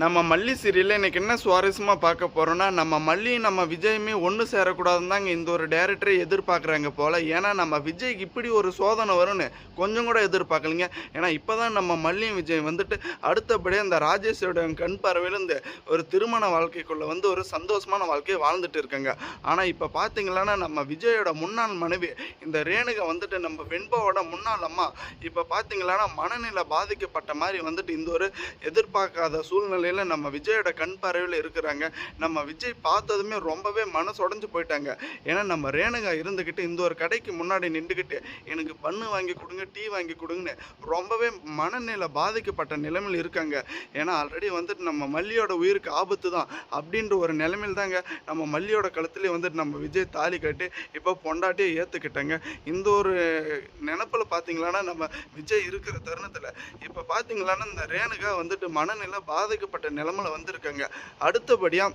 நம்ம மல்லி சீரியலில் இன்றைக்கி என்ன சுவாரஸ்யமாக பார்க்க போகிறோன்னா நம்ம மல்லியும் நம்ம விஜயுமே ஒன்று சேரக்கூடாதுன்னு தாங்க இந்த ஒரு டேரக்டரை எதிர்பார்க்குறாங்க போல். ஏன்னா நம்ம விஜய்க்கு இப்படி ஒரு சோதனை வரும்னு கொஞ்சம் கூட எதிர்பார்க்கலைங்க. ஏன்னா இப்போ தான் நம்ம மல்லியும் விஜய் வந்துட்டு அடுத்தபடியே இந்த ராஜேஷோட கண் பார்வையில் இந்த ஒரு திருமண வாழ்க்கைக்குள்ளே வந்து ஒரு சந்தோஷமான வாழ்க்கையை வாழ்ந்துட்டு இருக்காங்க. ஆனால் இப்போ பார்த்தீங்களன்னா நம்ம விஜயோட முன்னாள் மனைவி இந்த ரேணுகா வந்துட்டு நம்ம வெண்பாவோட முன்னாள் அம்மா இப்போ பார்த்தீங்களன்னா மனநிலை பாதிக்கப்பட்ட மாதிரி வந்துட்டு இந்த ஒரு எதிர்பார்க்காத சூழ்நிலை சூழ்நிலையில் நம்ம விஜயோட கண் பார்வையில் இருக்கிறாங்க. நம்ம விஜய் பார்த்ததுமே ரொம்பவே மனசு உடஞ்சு போயிட்டாங்க. ஏன்னா நம்ம ரேணுகா இருந்துக்கிட்டு இந்த ஒரு கடைக்கு முன்னாடி நின்றுக்கிட்டு எனக்கு பண்ணு வாங்கி கொடுங்க டீ வாங்கி கொடுங்கன்னு ரொம்பவே மனநிலை பாதிக்கப்பட்ட நிலைமையில் இருக்காங்க. ஏன்னா ஆல்ரெடி வந்துட்டு நம்ம மல்லியோட உயிருக்கு ஆபத்து தான் அப்படின்ற ஒரு நிலைமையில் தாங்க நம்ம மல்லியோட கழுத்துலேயே வந்துட்டு நம்ம விஜய் தாலி கட்டி இப்போ பொண்டாட்டியே ஏற்றுக்கிட்டாங்க இந்த ஒரு நினப்பில் பார்த்தீங்களான்னா நம்ம விஜய் இருக்கிற தருணத்தில் இப்போ பார்த்தீங்களான்னா இந்த ரேணுகா வந்துட்டு மனநிலை பாதிக்கப்பட்ட நிலமையில வந்திருக்காங்க. அடுத்தபடியாக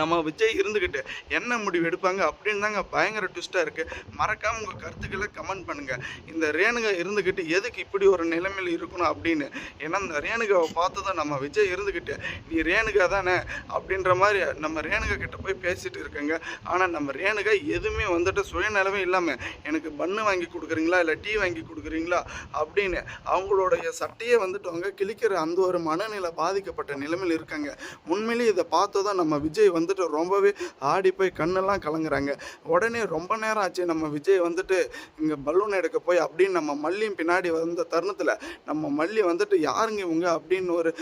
நம்ம விஜய் இருந்துக்கிட்டு என்ன முடிவு எடுப்பாங்க அப்படின்னு தாங்க பயங்கர ட்விஸ்ட்டாக இருக்குது மறக்காமல் உங்கள் கருத்துக்களை கமெண்ட் பண்ணுங்கள் இந்த ரேணுகா இருந்துக்கிட்டு எதுக்கு இப்படி ஒரு நிலைமையில் இருக்கணும் அப்படின்னு? ஏன்னா இந்த ரேணுகாவை பார்த்ததும் நம்ம விஜய் இருந்துக்கிட்டு நீ ரேணுகா தானே அப்படின்ற மாதிரி நம்ம ரேணுகா கிட்ட போய் பேசிட்டு இருக்கங்க. ஆனால் நம்ம ரேணுகா எதுவுமே வந்துட்டு சுயநலமே இல்லாமல் எனக்கு பண்ணு வாங்கி கொடுக்குறீங்களா இல்லை டீ வாங்கி கொடுக்குறீங்களா அப்படின்னு அவங்களுடைய சட்டையே வந்துட்டு அவங்க கிழிக்கிற அந்த ஒரு மனநிலை பாதிக்கப்பட்ட நிலைமையில் இருக்காங்க. உண்மையிலேயே இதை பார்த்ததும் நம்ம விஜய் வந்து வந்துட்டு ரொம்பவே ஆடி போய் கண்ணெல்லாம் கலங்குறாங்க. உடனே ரொம்ப நேரம் ஆச்சு. நம்ம விஜய் வந்துட்டு இங்கே பலூன் எடுக்க போய் அப்படின்னு நம்ம மல்லியும் பின்னாடி வந்த தருணத்தில் நம்ம மல்லி வந்துட்டு யாருங்க இவங்க அப்படின்னு ஒரு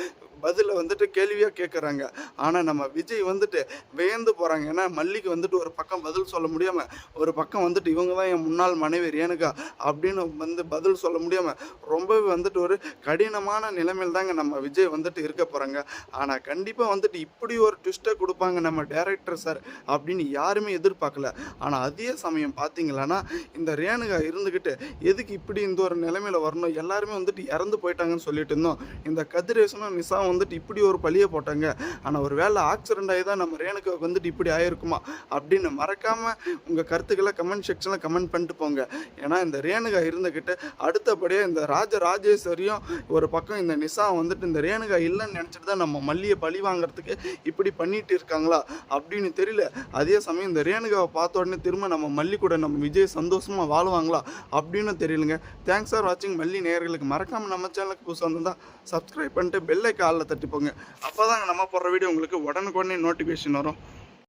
பதிலை வந்துட்டு கேள்வியாக கேட்குறாங்க ஆனால் நம்ம விஜய் வந்துட்டு வியந்து போகிறாங்க ஏன்னா மல்லிக்கு வந்துட்டு ஒரு பக்கம் பதில் சொல்ல முடியாமல் ஒரு பக்கம் வந்துட்டு இவங்க தான் என் முன்னாள் மனைவி ரேணுகா அப்படின்னு வந்து பதில் சொல்ல முடியாமல் ரொம்பவே வந்துட்டு ஒரு கடினமான நிலைமையில் தாங்க நம்ம விஜய் வந்துட்டு இருக்க போகிறாங்க ஆனால் கண்டிப்பாக வந்துட்டு இப்படி ஒரு ட்விஸ்ட்டை கொடுப்பாங்க நம்ம டேரக்டர் சார் அப்படின்னு யாருமே எதிர்பார்க்கல. ஆனால் அதே சமயம் பார்த்தீங்களான்னா இந்த ரேணுகா இருந்துக்கிட்டு எதுக்கு இப்படி இந்த ஒரு நிலைமையில் வரணும்? எல்லாருமே வந்துட்டு இறந்து போயிட்டாங்கன்னு சொல்லிட்டு இருந்தோம். இந்த கதிரேசனும் நிசாவும் வந்துட்டு இப்படி ஒரு பழியை போட்டாங்க. ஆனால் ஒரு வேளை ஆக்சிடென்ட் ஆகி தான் நம்ம ரேணுகாவுக்கு வந்துட்டு இப்படி ஆயிருக்குமா? அப்படின்னு மறக்காமல் உங்கள் கருத்துக்களை கமெண்ட் செக்ஷனில் கமெண்ட் பண்ணிட்டு போங்க. ஏன்னா இந்த ரேணுகா இருந்துக்கிட்டு அடுத்தபடியாக இந்த ராஜ ராஜேஸ்வரியும் ஒரு பக்கம் இந்த நிசா வந்துட்டு இந்த ரேணுகா இல்லைன்னு நினச்சிட்டு தான் நம்ம மல்லியை பழி வாங்குறதுக்கு இப்படி பண்ணிட்டு இருக்காங்களா? அப்படின்னு தெரியல. அதே சமயம் இந்த ரேணுகாவை பார்த்த உடனே திரும்ப நம்ம மல்லி கூட நம்ம விஜய் சந்தோஷமாக வாழ்வாங்களா? அப்படின்னு தெரியலங்க. தேங்க்ஸ் ஃபார் வாட்சிங் மல்லி நேர்களுக்கு மறக்காமல் நம்ம சேனலுக்கு புதுசாக தான் சப்ஸ்கிரைப் பண்ணிட்டு பெல்லை காலில் தட்டிப்போங்க. அப்போ நம்ம போடுற வீடியோ உங்களுக்கு உடனுக்குடனே நோட்டிஃபிகேஷன் வரும்.